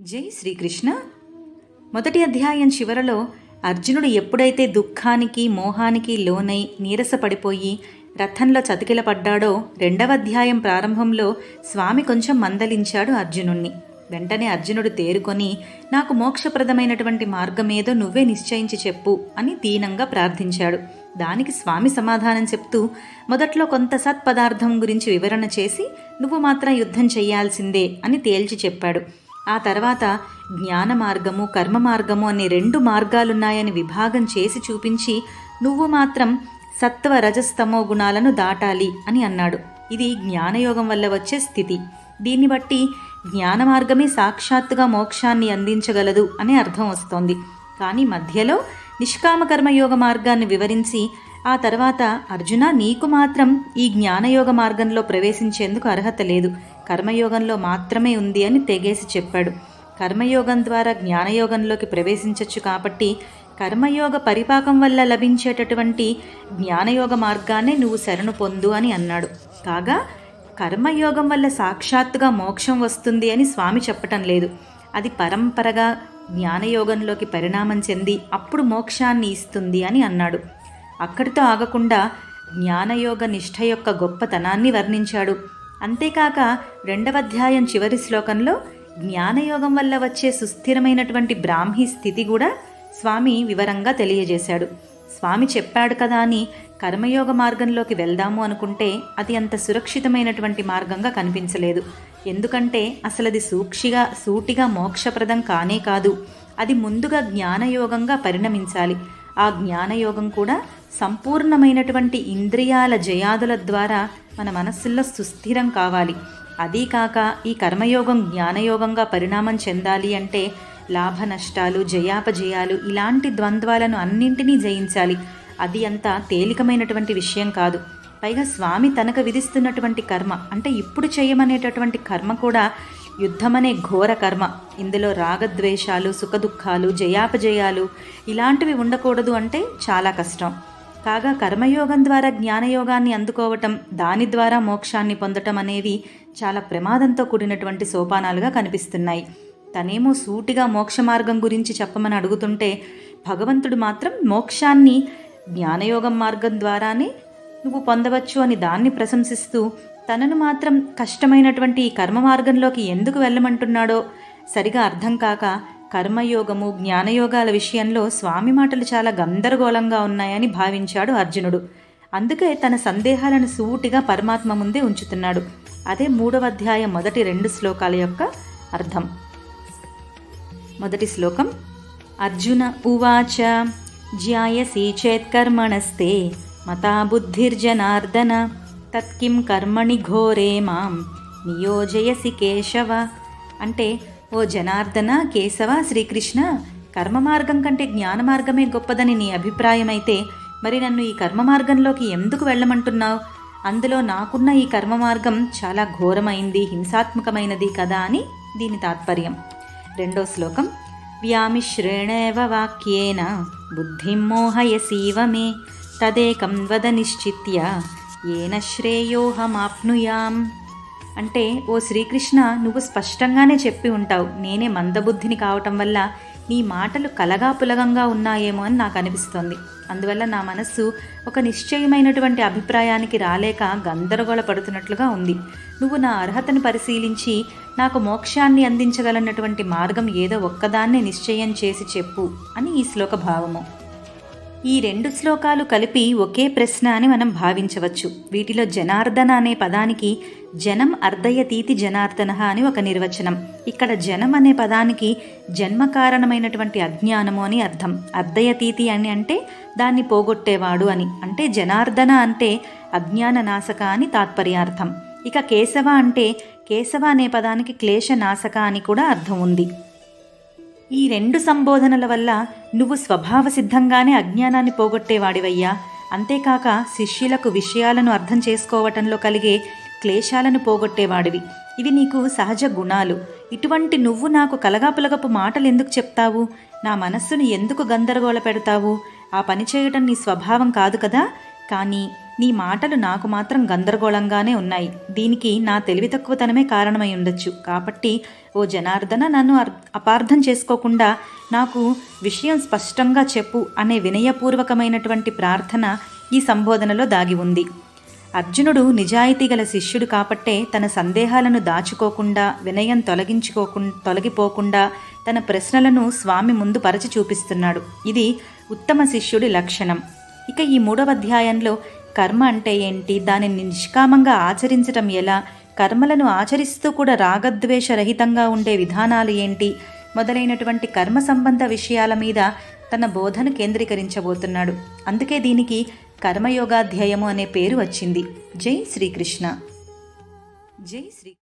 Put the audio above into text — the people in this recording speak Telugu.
జై శ్రీకృష్ణ. మొదటి అధ్యాయం చివరలో అర్జునుడు ఎప్పుడైతే దుఃఖానికి మోహానికి లోనై నీరసపడిపోయి రథంలో చతికిలపడ్డాడో రెండవ అధ్యాయం ప్రారంభంలో స్వామి కొంచెం మందలించాడు అర్జునుణ్ణి. వెంటనే అర్జునుడు తేరుకొని నాకు మోక్షప్రదమైనటువంటి మార్గమేదో నువ్వే నిశ్చయించి చెప్పు అని దీనంగా ప్రార్థించాడు. దానికి స్వామి సమాధానం చెప్తూ మొదట్లో కొంత సత్పదార్థం గురించి వివరణ చేసి నువ్వు మాత్రం యుద్ధం చేయాల్సిందే అని తేల్చి చెప్పాడు. ఆ తర్వాత జ్ఞాన మార్గము కర్మ మార్గము అనే రెండు మార్గాలున్నాయని విభాగం చేసి చూపించి నువ్వు మాత్రం సత్వ రజస్తమో గుణాలను దాటాలి అని అన్నాడు. ఇది జ్ఞానయోగం వల్ల వచ్చే స్థితి. దీన్ని బట్టి జ్ఞాన మార్గమే సాక్షాత్తుగా మోక్షాన్ని అందించగలదు అనే అర్థం వస్తోంది. కానీ మధ్యలో నిష్కామకర్మయోగ మార్గాన్ని వివరించి ఆ తర్వాత అర్జున నీకు మాత్రం ఈ జ్ఞానయోగ మార్గంలో ప్రవేశించేందుకు అర్హత లేదు. కర్మయోగంలో మాత్రమే ఉంది అని తెగేసి చెప్పాడు. కర్మయోగం ద్వారా జ్ఞానయోగంలోకి ప్రవేశించవచ్చు కాబట్టి కర్మయోగ పరిపాకం వల్ల లభించేటటువంటి జ్ఞానయోగ మార్గాన్నే నువ్వు శరణు పొందు అని అన్నాడు. కాగా కర్మయోగం వల్ల సాక్షాత్తుగా మోక్షం వస్తుంది అని స్వామి చెప్పటం లేదు. అది పరంపరగా జ్ఞానయోగంలోకి పరిణామం చెంది అప్పుడు మోక్షాన్ని ఇస్తుంది అని అన్నాడు. అక్కడితో ఆగకుండా జ్ఞానయోగ నిష్ఠ యొక్క గొప్పతనాన్ని వర్ణించాడు. అంతేకాక రెండవ అధ్యాయం చివరి శ్లోకంలో జ్ఞానయోగం వల్ల వచ్చే సుస్థిరమైనటువంటి బ్రాహ్మీ స్థితి కూడా స్వామి వివరంగా తెలియజేశాడు. స్వామి చెప్పాడు కదా అని కర్మయోగ మార్గంలోకి వెళ్దాము అనుకుంటే అది అంత సురక్షితమైనటువంటి మార్గంగా కనిపించలేదు. ఎందుకంటే అసలు అది సూక్షిగా సూటిగా మోక్షప్రదం కానే కాదు. అది ముందుగా జ్ఞానయోగంగా పరిణమించాలి. ఆ జ్ఞానయోగం కూడా సంపూర్ణమైనటువంటి ఇంద్రియాల జయాదుల ద్వారా మన మనస్సుల్లో సుస్థిరం కావాలి. అదీ కాక ఈ కర్మయోగం జ్ఞానయోగంగా పరిణామం చెందాలి అంటే లాభ నష్టాలు జయాపజయాలు ఇలాంటి ద్వంద్వాలను అన్నింటినీ జయించాలి. అది అంత తేలికమైనటువంటి విషయం కాదు. పైగా స్వామి తనకు విధిస్తున్నటువంటి కర్మ అంటే ఇప్పుడు చేయమనేటటువంటి కర్మ కూడా యుద్ధమనే ఘోర కర్మ. ఇందులో రాగద్వేషాలు సుఖదుఖాలు జయాపజయాలు ఇలాంటివి ఉండకూడదు అంటే చాలా కష్టం. కాగా కర్మయోగం ద్వారా జ్ఞానయోగాన్ని అందుకోవటం దాని ద్వారా మోక్షాన్ని పొందటం అనేవి చాలా ప్రమాదంతో కూడినటువంటి సోపానాలుగా కనిపిస్తున్నాయి. తనేమో సూటిగా మోక్ష మార్గం గురించి చెప్పమని అడుగుతుంటే భగవంతుడు మాత్రం మోక్షాన్ని జ్ఞానయోగం మార్గం ద్వారానే నువ్వు పొందవచ్చు అని దాన్ని ప్రశంసిస్తూ తనను మాత్రం కష్టమైనటువంటి ఈ కర్మ మార్గంలోకి ఎందుకు వెళ్ళమంటున్నాడో సరిగా అర్థం కాక కర్మయోగము జ్ఞానయోగాల విషయంలో స్వామి మాటలు చాలా గందరగోళంగా ఉన్నాయని భావించాడు అర్జునుడు. అందుకే తన సందేహాలను సూటిగా పరమాత్మ ముందే ఉంచుతున్నాడు. అదే మూడవ అధ్యాయం మొదటి రెండు శ్లోకాల యొక్క అర్థం. మొదటి శ్లోకం అర్జున ఉవాచ జ్యాయసి చేత్కర్మణస్తే మతా బుద్ధిర్జనార్దన తత్కిం కర్మణి ఘోరే మాం నియోజయసి కేశవ. అంటే ఓ జనార్దన కేశవ శ్రీకృష్ణ కర్మ మార్గం కంటే జ్ఞాన మార్గమే గొప్పదని నీ అభిప్రాయమైతే మరి నన్ను ఈ కర్మ మార్గంలోకి ఎందుకు వెళ్ళమంటున్నావు? అందులో నాకున్న ఈ కర్మ మార్గం చాలా ఘోరమైంది హింసాత్మకమైనది కదా అని దీని తాత్పర్యం. రెండో శ్లోకం. వ్యామిశ్రేణేవ వాక్యేన బుద్ధిం మోహయసీవ మే తదేకం వద నిశ్చిత్య. ఏన శ్రేయోహమాప్నుయాం. అంటే ఓ శ్రీకృష్ణ నువ్వు స్పష్టంగానే చెప్పి ఉంటావు. నేనే మందబుద్ధిని కావటం వల్ల నీ మాటలు కలగా పులగంగా ఉన్నాయేమో అని నాకు అనిపిస్తోంది అందువల్ల నా మనస్సు ఒక నిశ్చయమైనటువంటి అభిప్రాయానికి రాలేక గందరగోళ పడుతున్నట్లుగా ఉంది. నువ్వు నా అర్హతను పరిశీలించి నాకు మోక్షాన్ని అందించగలనటువంటి మార్గం ఏదో ఒక్కదాన్నే నిశ్చయం చేసి చెప్పు అని ఈ శ్లోక భావము ఈ రెండు శ్లోకాలు కలిపి ఒకే ప్రశ్న అని మనం భావించవచ్చు. వీటిలో జనార్దన అనే పదానికి జనం అర్ధయతీతి జనార్దన అని ఒక నిర్వచనం. ఇక్కడ జనం అనే పదానికి జన్మ కారణమైనటువంటి అజ్ఞానము అని అర్థం. అర్ధయతీతి అని అంటే దాన్ని పోగొట్టేవాడు అని. అంటే జనార్దన అంటే అజ్ఞాన నాశక అని తాత్పర్యార్థం. ఇక కేశవ అంటే కేశవ అనే పదానికి క్లేశ నాశక అని కూడా అర్థం ఉంది. ఈ రెండు సంబోధనల వల్ల నువ్వు స్వభావ సిద్ధంగానే అజ్ఞానాన్ని పోగొట్టేవాడివయ్యా. అంతేకాక శిష్యులకు విషయాలను అర్థం చేసుకోవటంలో కలిగే క్లేశాలను పోగొట్టేవాడివి. ఇవి నీకు సహజ గుణాలు. ఇటువంటి నువ్వు నాకు కలగాపులగపు మాటలు ఎందుకు చెప్తావు? నా మనస్సును ఎందుకు గందరగోళ పెడతావు? ఆ పని చేయటం నీ స్వభావం కాదు కదా? కానీ నీ మాటలు నాకు మాత్రం గందరగోళంగానే ఉన్నాయి. దీనికి నా తెలివి తక్కువతనమే కారణమై ఉండొచ్చు. కాబట్టి ఓ జనార్దన నన్ను అపార్థం చేసుకోకుండా నాకు విషయం స్పష్టంగా చెప్పు అనే వినయపూర్వకమైనటువంటి ప్రార్థన ఈ సంబోధనలో దాగి ఉంది. అర్జునుడు నిజాయితీ గల శిష్యుడు కాబట్టే తన సందేహాలను దాచుకోకుండా వినయం తొలగించుకోకు తొలగిపోకుండా తన ప్రశ్నలను స్వామి ముందు పరచి చూపిస్తున్నాడు. ఇది ఉత్తమ శిష్యుడి లక్షణం. ఇక ఈ మూడవ అధ్యాయంలో కర్మ అంటే ఏంటి? దానిని నిష్కామంగా ఆచరించటం ఎలా? కర్మలను ఆచరిస్తూ కూడా రాగద్వేష రహితంగా ఉండే విధానాలు ఏంటి? మొదలైనటువంటి కర్మ సంబంధ విషయాల మీద తన బోధను కేంద్రీకరించబోతున్నాడు. అందుకే దీనికి కర్మయోగాధ్యాయము అనే పేరు వచ్చింది. జై శ్రీకృష్ణ. జై శ్రీ